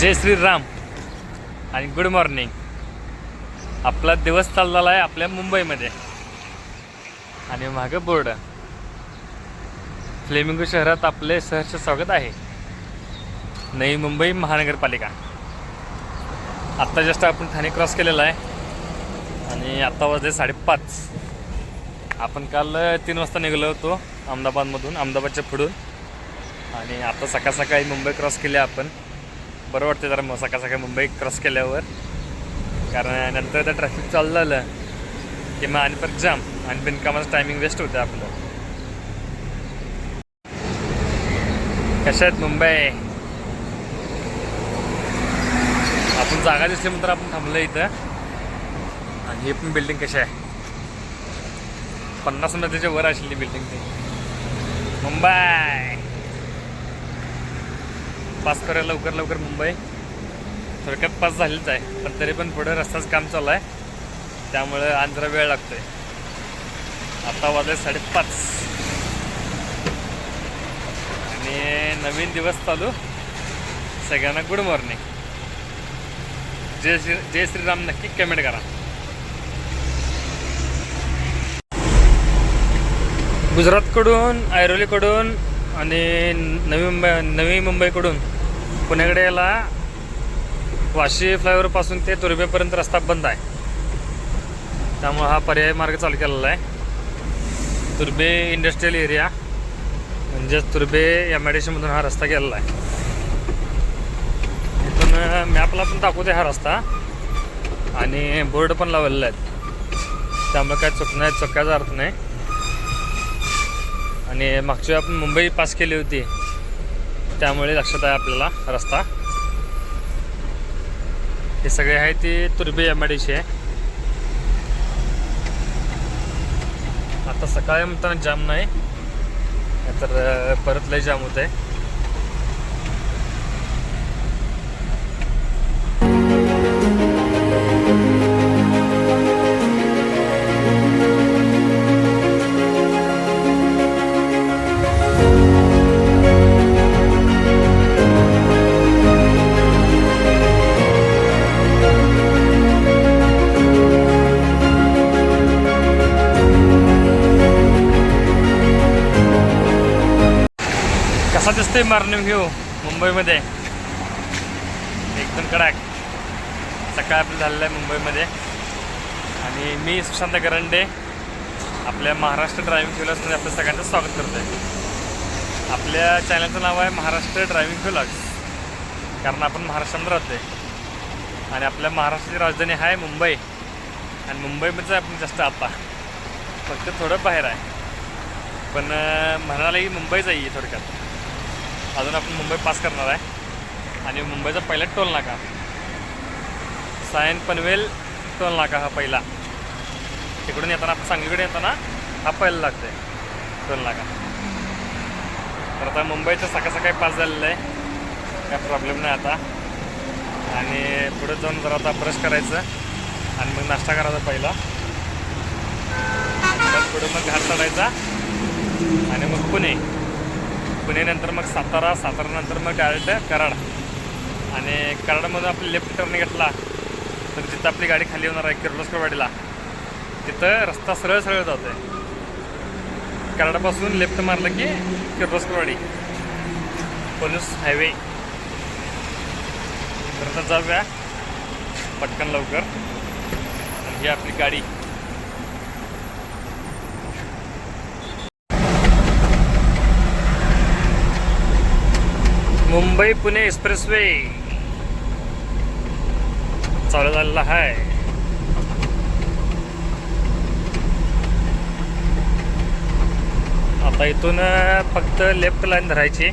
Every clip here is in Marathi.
जय श्रीराम आणि गुड मॉर्निंग. आपला दिवस चाललेला आहे आपल्या मुंबईमध्ये. आणि मागं बोर्ड. फ्लेमिंगो शहरात आपले सहर्ष स्वागत आहे. नवी मुंबई महानगरपालिका. आत्ता जस्ट आपण ठाणे क्रॉस केलेला आहे. आणि आत्ता वाजले साडेपाच. आपण काल तीन वाजता निघालो होतो अहमदाबादमधून अहमदाबादच्या पुढून. आणि आता सकाळ सकाळी मुंबई क्रॉस केली आपण. बरं वाटते जरा मग सकाळ सकाळी मुंबई क्रॉस केल्यावर. कारण नंतर तर ट्रॅफिक चालू झालं की मग आणि परत जाम आणि बिनकामाचं टायमिंग वेस्ट होतं आपलं. कशा आहेत मुंबई? आपण जागा दिसली दिसल्यानंतर आपण थांबलो इथं. आणि ही पण बिल्डिंग कशी आहे? पन्नास मध्याच्या वर असलेली बिल्डिंग ती. मुंबई! पास करायला लवकर लवकर मुंबई. थोडक्यात पास झालीच आहे पण तरी पण पुढे रस्ताच काम चालू आहे. त्यामुळं आंध्रा वेळ लागतो आहे आता वाजले साडेपाच. आणि नवीन दिवस चालू. सगळ्यांना गुड मॉर्निंग जय श्री जय श्रीराम नक्की कमेंट करा. गुजरातकडून ऐरोलीकडून आणि नवी मुंबई नवी मुंबईकडून पुण्याकडे याला वाशी फ्लायओव्हरपासून ते तुर्बेपर्यंत रस्ता बंद आहे. त्यामुळं हा पर्याय मार्ग चालू केलेला आहे. तुर्बे इंडस्ट्रियल एरिया म्हणजेच तुर्बे एम आय डी सीमधून हा रस्ता गेलेला आहे. इथून मॅपला पण दाखवते हा रस्ता. आणि बोर्ड पण लावलेला आहेत. त्यामुळे काय चुक नाही चुकायचा अर्थ नाही. आणि मागच्या वेळी आपण मुंबई पास केली होती त्यामुळे लक्षात आहे आपल्याला रस्ता. हे सगळे आहे ते तुर्बे एम आय आहे आता सकाळी म्हणताना जाम नाही तर परत लय जाम होत आहे असा दिसतोय मॉर्निंग व्ह्यू मुंबईमध्ये. एकदम कडक. सकाळ आपलं झालेलं आहे मुंबईमध्ये. आणि मी सुशांत गरंडे आपल्या महाराष्ट्र ड्रायव्हिंग फ्युलर्समध्ये आपल्या सगळ्यांचं स्वागत करतो आहे आपल्या चॅनलचं नाव आहे महाराष्ट्र ड्रायव्हिंग फ्युलर्स. कारण आपण महाराष्ट्रामध्ये राहतो आहे आणि आपल्या महाराष्ट्राची राजधानी आहे मुंबई. आणि मुंबईमध्येच आपण जास्त आता फक्त थोडं बाहेर आहे. पण अं, म्हणाला की मुंबईच आहे थोडक्यात. अजून आपण मुंबई पास करणार आहे. आणि मुंबईचा पहिला टोल नाका. सायन पनवेल टोल नाका हा पहिला. तिकडून येताना आपण सांगलीकडे येताना हा पहिला लागतोय टोल नाका. तर आता मुंबईचं सकाळ सकाळी पास झालेलं आहे. काय प्रॉब्लेम नाही आता. आणि पुढे जाऊन जरा आता ब्रश करायचं आणि मग नाश्ता करायचा पहिला. आणि मग पुढे मग घाट चढायचा. आणि मग पुणे. पुणेनंतर मग सातारा सातारानंतर मग डायरेक्ट कराड. आणि कराडमधून आपली लेफ्ट टर्न घेतला तर जिथं आपली गाडी खाली होणार आहे किर्लोस्करवाडीला. तिथं रस्ता सरळ सरळ जातो आहे कराडापासून लेफ्ट मारलं की किर्लोस्करवाडी पोलीस हायवे तर आता जाऊया पटकन लवकर. आणि ही आपली गाडी. मुंबई पुणे एक्सप्रेसवे. चालू झालेला आहे आता इथून फक्त लेफ्ट लाईन धरायची.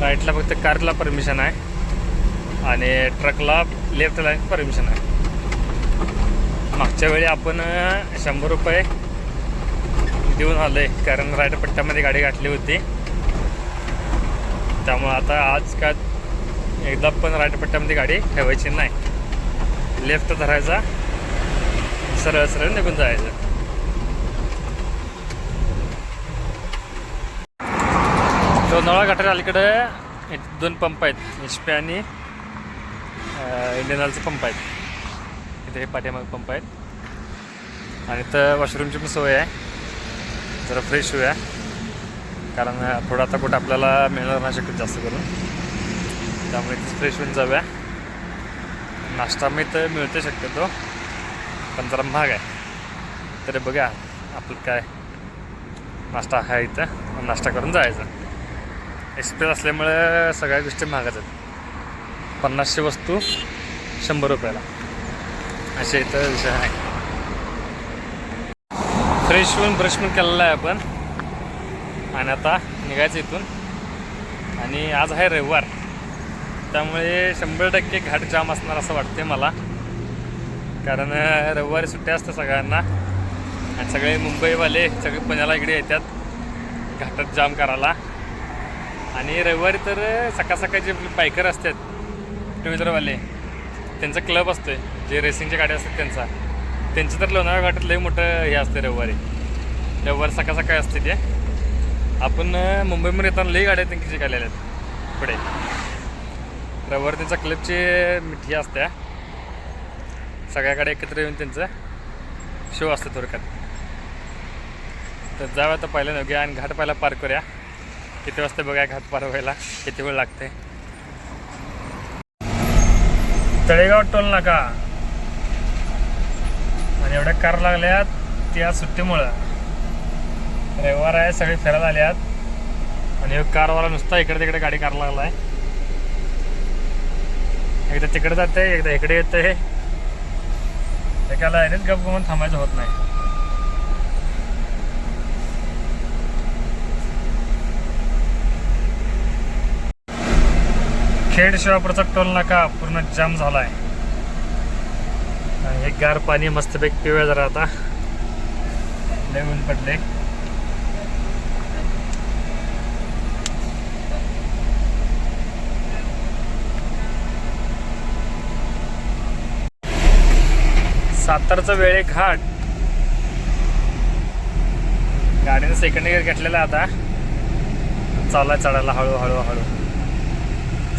राईटला फक्त कारला परमिशन आहे. आणि ट्रकला लेफ्ट लाईन परमिशन आहे. मागच्या वेळी आपण शंभर रुपये देऊन आलो आहे कारण राईट पट्ट्यामध्ये गाडी गाठली होती. त्यामुळं आता आज का एकदा पण राईट पट्ट्यामध्ये गाडी ठेवायची नाही. लेफ्ट धरायचा. सरळ सरळ निघून जायचं. लोणावळा घाटाच्या अलीकडे दोन पंप आहेत. एच पी आणि इंडियन ऑइलचे पंप आहेत. इथे हे पाठीमाग पंप आहेत. आणि तर वॉशरूमची पण सोय आहे. जरा फ्रेश होऊया. कारण अं, थोडं आता कुठं आपल्याला मिळणार नाही शकत जास्त करून. त्यामुळे इथेच फ्रेश होऊन जाऊया. नाश्ता मी तर मिळते शक्यतो पण जरा महाग आहे. तरी बघा आपलं काय नाश्ता आहे इथं. नाश्ता करून जायचं. एक्सप्रेस असल्यामुळे सगळ्या गोष्टी महागच आहेत. पन्नासशे वस्तू शंभर रुपयाला. असे इथं विषय आहे. फ्रेश होऊन ब्रश पण केलेला आहे आपण. आणि आता निघायचं इथून. आणि आज आहे रविवार. त्यामुळे शंभर टक्के घाट जाम असणार असं वाटते मला. कारण रविवारी सुट्ट्या असतात सगळ्यांना. आणि सगळे मुंबईवाले सगळे पुण्याला इकडे येतात घाटात जाम करायला. आणि रविवारी तर सकाळ सकाळ जे बायकर असतात टू व्हीलरवाले त्यांचा क्लब असतोय. जे रेसिंगच्या गाड्या असतात त्यांचा. त्यांचं तर लोणावळा घाटात लई मोठं हे असते रविवारी. रविवारी सकाळ सकाळी असते ते. आपण मुंबईमध्ये येताना लई गाड्या त्यांची शिकायला आहेत. पुढे. रविवारी त्यांचा क्लबची मिठी असत्या. सगळ्या गाड्या एकत्र येऊन त्यांचं शो असतं थोडक्यात. तर जाऊया तर पहिलं नव्हत्या आणि घाट पहिला पार करूया. किती वाजता बघा घाट पार व्हायला किती वेळ लागते. तळेगाव टोल नाका. आणि एवढ्या कार लागल्या त्या सुट्टीमुळं. रविवार आहे सगळे फिरायला आहेत. आणि एक कारवाला नुसता इकडे तिकडे गाडी कार लागलाय. एकदा तिकडे जाते एकदा इकडे येते. एकाला यानेच गप गुमून थांबायचं होत नाही. खेड शिवापूरचा टोल नाका पूर्ण जाम झालाय. आणि एक गार पाणी मस्तपैकी पिऊया जरा आता. लय ऊन पडले सातारचं वेळे घाट. गाडीने सेकंड गिअर घेतलेला आता. चालला चढायला हळू हळू.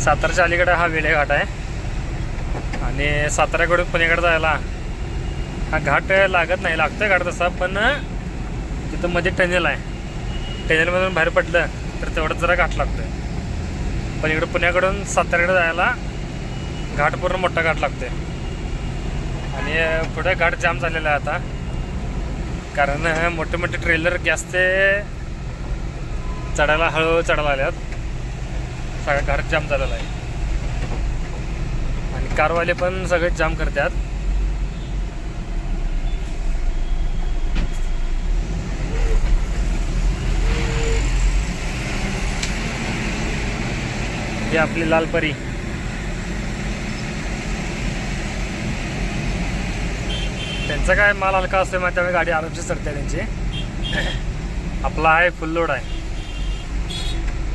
सातारच्या अलीकडे हा वेळे घाट आहे. आणि साताऱ्याकडून पुण्याकडे जायला हा घाट लागत नाही. लागतोय घाट तसा पण तिथं मध्ये टनेल आहे. टनेलमधून बाहेर पडलं तर तेवढंच जरा घाट लागतोय. पण इकडं पुण्याकडून साताऱ्याकडे जायला घाट पूर्ण मोठा घाट लागतोय. आणि पुढे घाट जाम झालेला आहे आता. कारण मोठे मोठे ट्रेलर गॅसचे चढायला हळूहळू चढायला आल्यात सगळं घाट जाम झालेला आहे. आणि कारवाले पण सगळे जाम करतात. ही आपली लालपरी त्यांचा काय माल हलका असतो मग त्यामुळे गाडी आरामशी चढते त्यांची. आपला आहे फुल लोड आहे.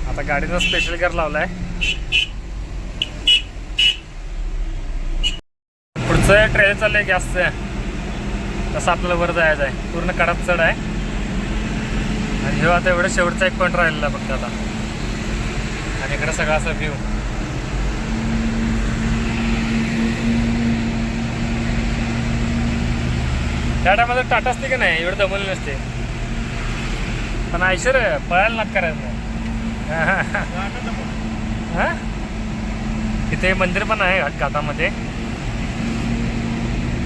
आता गाडीनं स्पेशल गिअर लावलाय. पुढचं ट्रेल चाललंय गॅसचं तसं आपल्याला वर जायचं आहे. पूर्ण कडात चढ आहे. आणि हे आता एवढं शेवटचा एक पॉईंट राहिलेला फक्त आता. आणि इकडे सगळा असा व्ह्यू त्या टायमाला टाटा असते की नाही? एवढं दमवलं नसते. पण आयशर पळायला नाट करायचं हा? इथे मंदिर पण आहे घाट- घाटामध्ये.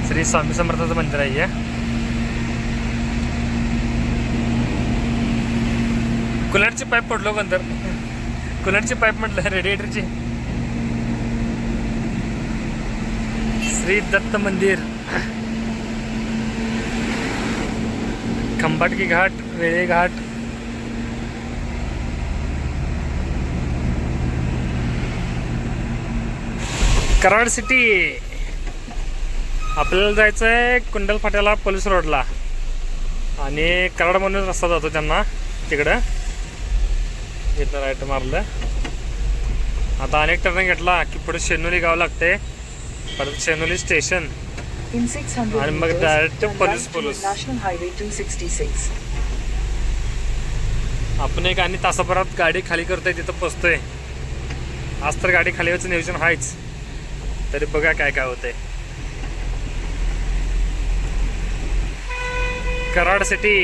श्री स्वामी समर्थाचं मंदिर आहे. कुलरची पाईप पडलो पण तर कुलरची पाईप म्हटलं रेडिएटरची श्री दत्त मंदिर. खंबाटकी घाट वेळे घाट. कराड सिटी आपल्याला जायचं आहे कुंडल फाट्याला पोलीस रोडला. आणि कराड म्हणून रस्ता जातो त्यांना तिकडं. इथं राईट मारलं. आता अनेक टर्न घेतला की पुढे शेनोली गाव लागते. परत शेनोली स्टेशन In 600 आणि मग meters, police right to. National Highway 266. आपण एक आणि तासाभरात गाडी खाली करतोय तिथं पोचतोय आज तर गाडी खाली यायचं नियोजन आहेच तरी बघा काय काय होतंय कराड सिटी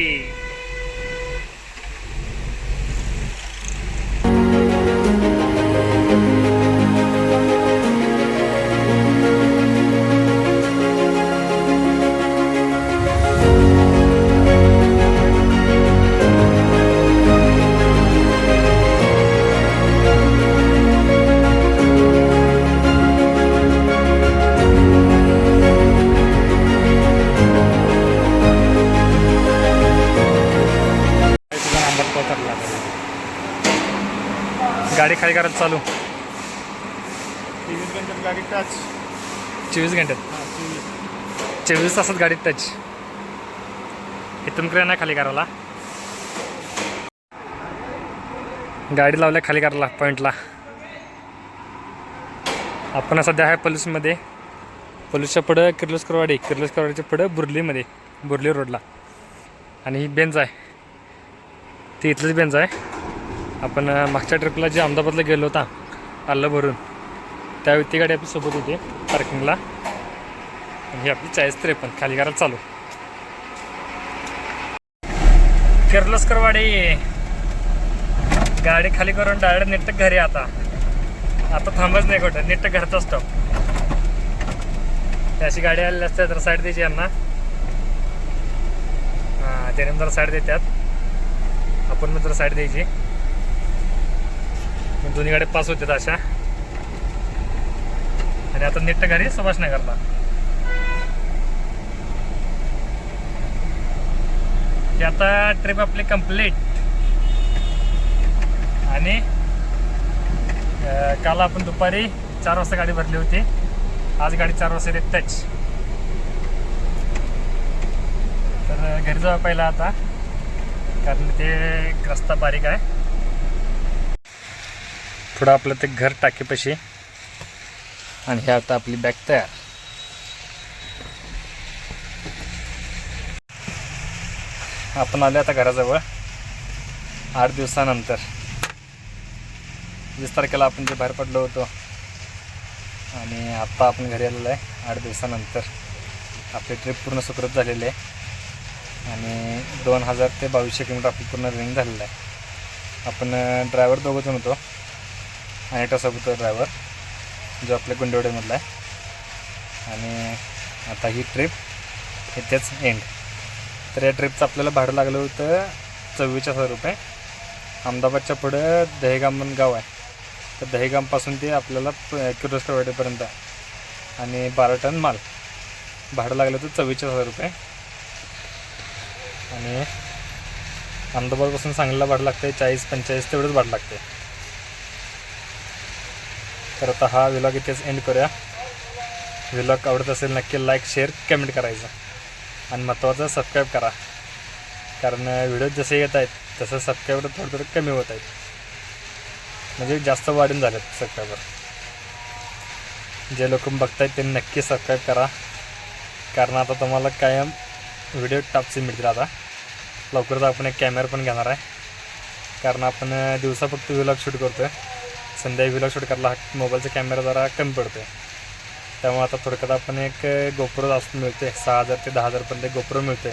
खाली करायला चालू. तेवीस घंट्यात गाडी टच चोवीस घंट्यात? हां चोवीस. चोवीस तासात गाडी टच इथून कडे नाही खाली करायला. गाडी लावल्या खाली करायला पॉईंटला आपण सध्या आहे पलूसमध्ये पलूसच्या पुढं किर्लोस्करवाडी किर्लोस्करवाडीच्या पुढं बुर्लीमध्ये बुर्ली रोडला आणि ही बेंच आहे. ती इथलीच बेंच आहे. आपण मागच्या ट्रिपला जे अहमदाबादला गेलो होता आल्लं भरून. त्या ती गाडी आपली सोबत होती पार्किंगला आणि ही आपली चाळीस त्रेपन्न खाली करायला चालू. किर्लोस्करवाडी गाडी खाली करून डायरेक्ट नेट घरी आता. आता थांबच नाही कुठं नेट घरचा स्टॉप अशी गाडी आलेली असते तर साईड द्यायची यांना. हां त्याने जरा साईड देतात. आपण मग जरा साईड द्यायची. दोन्ही गाड्या पास होतात अशा. आणि आता नेट घरी सुभाष नगरला आता ट्रिप आपली कंप्लीट आणि काल आपण दुपारी चार वाजता गाडी भरली होती. आज गाडी चार वाजता येते तर घरी जाऊ पहिला आता. कारण ते रस्ता बारीक आहे. थोडं आपलं ते घर टाकीपाशी. आणि हे आता आपली बॅग तयार. आपण आले आता घराजवळ. आठ दिवसानंतर. वीस तारखेला आपण जे बाहेर पडलो होतो. आणि आत्ता आपण घरी आलेलो आहे आठ दिवसानंतर. आपली ट्रिप पूर्ण सुखरूप झालेली आहे. आणि दोन हजार ते बावीसशे किलोमीटर आपली पूर्ण रनिंग झालेलं आहे. आपण ड्रायव्हर दोघं जण होतो. आणि सोबत ड्रायव्हर जो आपल्या गुंडवडेमधला आहे. आणि आता ही ट्रिप इथेच एंड तर या ट्रिपचं आपल्याला भाडं लागलं होतं चव्वेचाळीस हजार रुपये. अहमदाबादच्या पुढं दहेगाम म्हणून गाव आहे. तर दहेगामपासून ते आपल्याला किर्लोस्करवाडीपर्यंत आहे. आणि बारा टन माल. भाडं लागलं होतं चव्वेचाळीस हजार रुपये. आणि अहमदाबादपासून सांगलीला भाडं लागतं चाळीस पंचेचाळीस तेवढंच भाडं लागते तर आता हा विलॉग इथेच एंड करूया. विलॉग आवडत असेल नक्की लाईक शेअर कमेंट करायचं. आणि महत्त्वाचं सबस्क्राईब करा. कारण व्हिडिओ जसे येत आहेत तसं सबस्क्रायबर थोडं थोडं कमी होत आहेत. म्हणजे जास्त वाढून झालेत सबस्क्रायबर जे लोक बघतायत ते नक्की सबस्क्राईब करा. कारण आता तुम्हाला कायम व्हिडिओ टॉपचे मिळतील आता. लवकरच आपण एक कॅमेरा पण घेणार आहे. कारण आपण दिवसा फक्त व्हिलॉग शूट करतो आहे संध्याकाळी व्हिलॉग शूट करायला हा मोबाईलचा कॅमेरा जरा कमी पडतो आहे त्यामुळे आता थोडक्यात आपण एक गोप्रो जास्त मिळते सहा हजार ते दहा हजारपर्यंत गोप्रो मिळते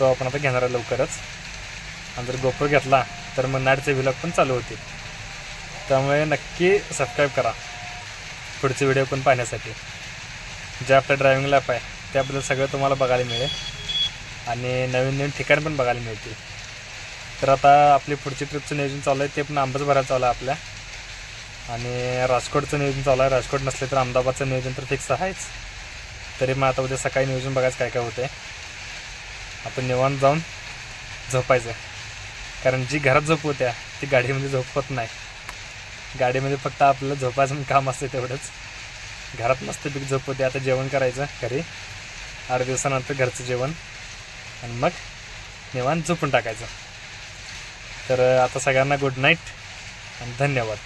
तो आपण आता घेणार आहे लवकरच. आणि जर गोप्रो घेतला तर मग नाईटचे व्हिलॉग पण चालू होतील. त्यामुळे नक्की सबस्क्राईब करा. पुढचे व्हिडिओ पण पाहण्यासाठी. जे आपलं ड्रायव्हिंग लॅप आहे त्याबद्दल सगळं तुम्हाला बघायला मिळेल. आणि नवीन नवीन ठिकाण पण बघायला मिळतील. तर आता आपली पुढची ट्रिपचं नियोजन चालू आहे ते पण आंबाच भरायला चालू आहे आपल्या. आणि राजकोटचं नियोजन चालू आहे. राजकोट नसले तर अहमदाबादचं नियोजन तर फिक्स आहेच. तरी मग आता उद्या सकाळी नियोजन बघायचं काय काय होतं आहे आपण निवांत जाऊन झोपायचं. कारण जी घरात झोप होत्या ती गाडीमध्ये झोप होत नाही. गाडीमध्ये फक्त आपल्याला झोपायचं काम असते तेवढंच. घरात मस्तपैकी झोप होते. आता जेवण करायचं घरी. आठ दिवसानंतर घरचं जेवण. आणि मग निवांत झोपून टाकायचं. तर आता सगळ्यांना गुड नाईट आणि धन्यवाद.